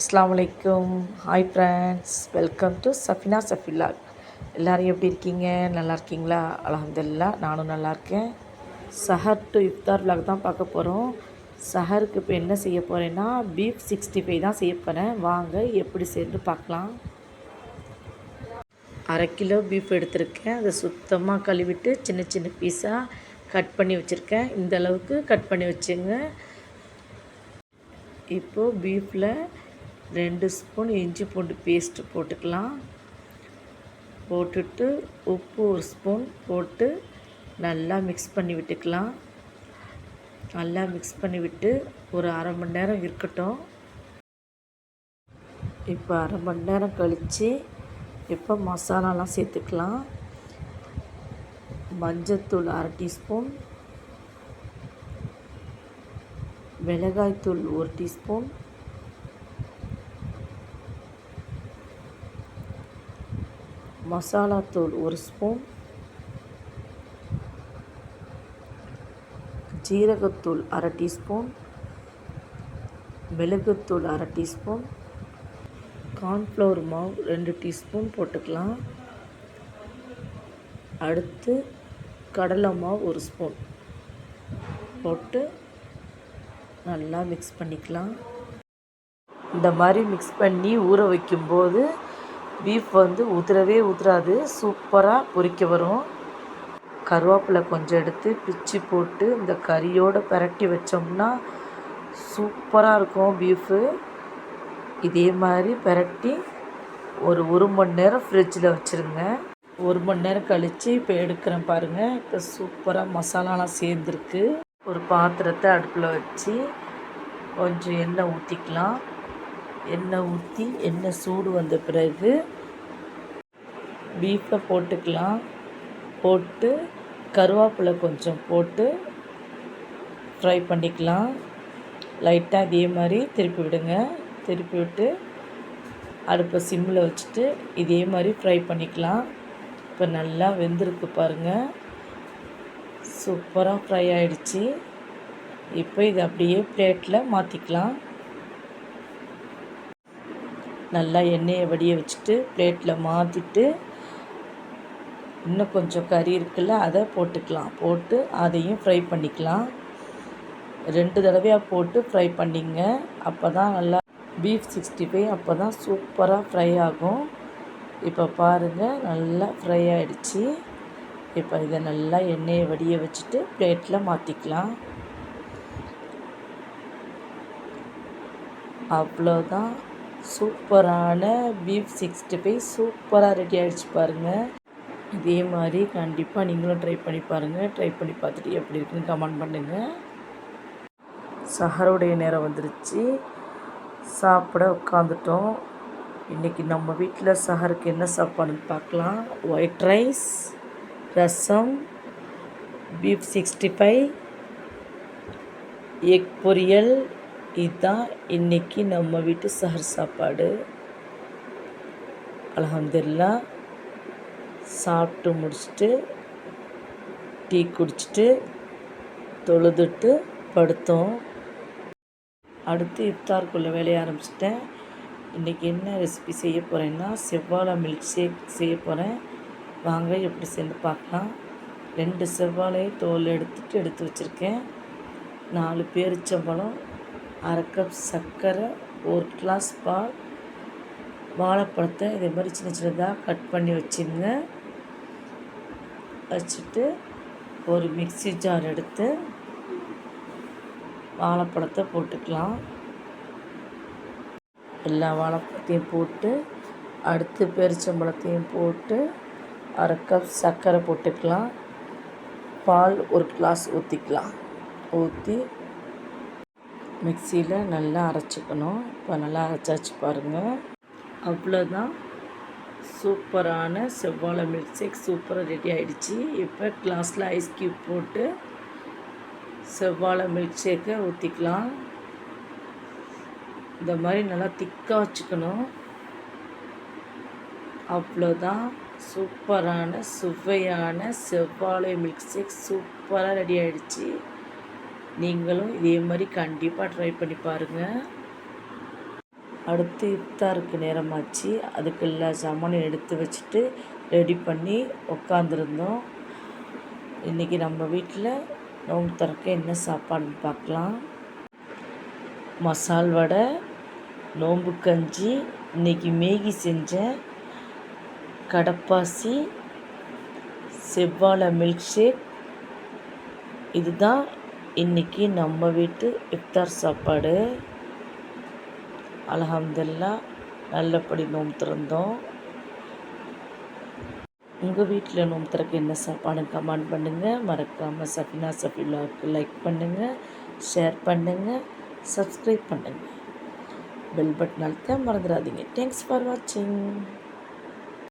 அஸ்லாம் அலைக்கும். Hi friends welcome to Safina Safilla எல்லோரும் எப்படி இருக்கீங்க? நல்லா இருக்கீங்களா? அலமதுல்லா நானும் நல்லா இருக்கேன். சஹர் டு இஃப்தார் விலாக் தான் பார்க்க போகிறோம் சஹருக்கு இப்போ என்ன செய்ய போகிறேன்னா பீஃப் சிக்ஸ்டி ஃபைவ் தான் செய்ய போகிறேன் வாங்க எப்படி சேர்ந்து பார்க்கலாம். அரை கிலோ பீஃப் எடுத்திருக்கேன். அதை சுத்தமாக கழுவிட்டு சின்ன சின்ன பீஸாக கட் பண்ணி வச்சுருக்கேன். இந்த அளவுக்கு கட் பண்ணி வச்சுங்க. இப்போது பீஃபில் ரெண்டு ஸ்பூன் இஞ்சி பூண்டு பேஸ்ட்டு போட்டுக்கலாம். போட்டுட்டு உப்பு ஒரு ஸ்பூன் போட்டு நல்லா மிக்ஸ் பண்ணி விட்டுக்கலாம். நல்லா மிக்ஸ் பண்ணி விட்டு ஒரு அரை மணி நேரம் இருக்கட்டும். இப்போ அரை மணி நேரம் கழித்து இப்போ மசாலாலாம் சேர்த்துக்கலாம். மஞ்சத்தூள் அரை டீஸ்பூன். மிளகாய்த்தூள் ஒரு டீஸ்பூன். மசாலாத்தூள் ஒரு ஸ்பூன். ஜீரகத்தூள் அரை டீஸ்பூன். மிளகுத்தூள் அரை டீஸ்பூன். கார்ன்ஃப்ளவர் மாவு ரெண்டு டீஸ்பூன் போட்டுக்கலாம். அடுத்து கடலை மாவு ஒரு ஸ்பூன். போட்டு நல்லா மிக்ஸ் பண்ணிக்கலாம். இந்த மாதிரி மிக்ஸ் பண்ணி ஊற வைக்கும்போது பீஃப் வந்து உதிரவே உதிராது. சூப்பராக பொரிக்க வரும். கருவேப்பிலை கொஞ்சம் எடுத்து பிச்சு போட்டு இந்த கறியோடு பிரட்டி வச்சோம்னா சூப்பராக இருக்கும் பீஃபு. இதே மாதிரி பிரட்டி ஒரு ஒரு மணி நேரம் ஃப்ரிட்ஜில் வச்சுருங்க. ஒரு மணி நேரம் கழித்து இப்போ எடுக்கிறேன் பாருங்கள் இப்போ சூப்பராக மசாலாலாம் சேர்ந்துருக்கு. ஒரு பாத்திரத்தை அடுப்பில் வச்சு கொஞ்சம் எண்ணெய் ஊற்றிக்கலாம் எண்ணெய் ஊற்றி எண்ணெய் சூடு வந்த பிறகு பீஃபை போட்டுக்கலாம். போட்டு கருவேப்பிலை கொஞ்சம் போட்டு ஃப்ரை பண்ணிக்கலாம். லைட்டாக இதே மாதிரி திருப்பி விடுங்க. திருப்பி விட்டு அடுப்பை சிம்மில் வச்சுட்டு இதே மாதிரி ஃப்ரை பண்ணிக்கலாம். இப்போ நல்லா வெந்திருக்கு பாருங்கள் சூப்பராக ஃப்ரை ஆகிடுச்சி இப்போ இதை அப்படியே பிளேட்டில் மாற்றிக்கலாம் நல்லா எண்ணெயை வடிய வச்சுட்டு பிளேட்டில் மாற்றிட்டு இன்னும் கொஞ்சம் கறி இருக்குல்ல அதை போட்டுக்கலாம். போட்டு அதையும் ஃப்ரை பண்ணிக்கலாம். ரெண்டு தடவையாக போட்டு ஃப்ரை பண்ணிங்க அப்போ தான் நல்லா பீஃப் சிக்ஸ்டி ஃபைவ் அப்போ தான் சூப்பராக ஃப்ரை ஆகும். இப்போ பாருங்கள் நல்லா ஃப்ரை ஆகிடுச்சி இப்போ இதை நல்லா எண்ணெயை வடிய வச்சுட்டு பிளேட்டில் மாற்றிக்கலாம். அவ்வளோதான். சூப்பரான பீஃப் சிக்ஸ்டி ஃபைவ் சூப்பராக ரெடி ஆகிடுச்சு பாருங்கள் இதே மாதிரி கண்டிப்பாக நீங்களும் ட்ரை பண்ணி பாருங்கள் ட்ரை பண்ணி பார்த்துட்டு எப்படி இருக்குன்னு கமெண்ட் பண்ணுங்கள் சஹருடைய நேரம் வந்துருச்சு. சாப்பிட உட்காந்துட்டோம் இன்றைக்கி நம்ம வீட்டில் சஹருக்கு என்ன சாப்பாடுன்னு பார்க்கலாம். White rice rasam beef sixty five egg poriyal இதுதான் இன்றைக்கி நம்ம வீட்டு சஹர் சாப்பாடு. அலமதுல்லா சாப்பிட்டு முடிச்சுட்டு டீ குடிச்சிட்டு தொழுதுட்டு படுத்தோம். அடுத்து இஃப்தாருக்குள்ளே வேலையை ஆரம்பிச்சிட்டேன். இன்றைக்கி என்ன ரெசிபி செய்ய போகிறேன்னா செவ்வாழை மில்க் ஷேக் செய்ய போகிறேன் வாங்க எப்படி செஞ்சு பார்க்கலாம். ரெண்டு செவ்வாழையை தோல் எடுத்துகிட்டு எடுத்து வச்சுருக்கேன். நாலு பேரிச்சம்பழம் அரை கப் சர்க்கரை ஒரு கிளாஸ் பால் வாழைப்பழத்தை இதே மாதிரி சின்ன சின்னதாக கட் பண்ணி வச்சுருங்க வச்சுட்டு ஒரு மிக்சி ஜார் எடுத்து வாழைப்பழத்தை போட்டுக்கலாம். எல்லா வாழைப்பழத்தையும் போட்டு அடுத்து பெருச்சம்பழத்தையும் போட்டு அரை கப் சர்க்கரை போட்டுக்கலாம். பால் ஒரு கிளாஸ் ஊற்றிக்கலாம் ஊற்றி மிக்சியில் நல்லா அரைச்சிக்கணும். இப்போ நல்லா அரைச்சாச்சு பாருங்கள் அவ்வளோதான். சூப்பரான செவ்வாழை மில்க் ஷேக் சூப்பராக ரெடி ஆகிடுச்சி இப்போ கிளாஸில் ஐஸ் க்யூப் போட்டு செவ்வாழை மில்க் ஷேக்கை ஊற்றிக்கலாம் இந்த மாதிரி நல்லா திக்காக வச்சுக்கணும். அவ்வளோதான். சூப்பரான சுவையான செவ்வாழை மில்க் ஷேக் சூப்பராக ரெடி ஆகிடுச்சி நீங்களும் இதே மாதிரி கண்டிப்பாக ட்ரை பண்ணி பாருங்கள் அடுத்து இஃப்தாருக்கு நேரமாச்சு. அதுக்கு எல்லா சாமானும் எடுத்து வச்சுட்டு ரெடி பண்ணி உக்காந்துருந்தோம். இன்றைக்கி நம்ம வீட்டில் நோம்பு திறக்க என்ன சாப்பாடுன்னு பார்க்கலாம் மசால் வடை நோம்பு கஞ்சி இன்றைக்கி மேகி செஞ்சேன் கடப்பாசி செவ்வாழை மில்க் ஷேக் இதுதான் இன்றைக்கி நம்ம வீட்டு இஃப்தார் சாப்பாடு. அலமதுல்லா நல்லபடி நோம்பு திறந்தோம். உங்கள் வீட்டில் நோம்பு திறக்க என்ன சாப்பாடு கமெண்ட் பண்ணுங்கள் மறக்காமல் சஃபினா சஃபிலாவுக்கு லைக் பண்ணுங்கள் ஷேர் பண்ணுங்கள் சப்ஸ்கிரைப் பண்ணுங்கள் பெல் பட்டன் அழுத்த மறந்துடாதீங்க. தேங்க்ஸ் ஃபார் வாட்சிங்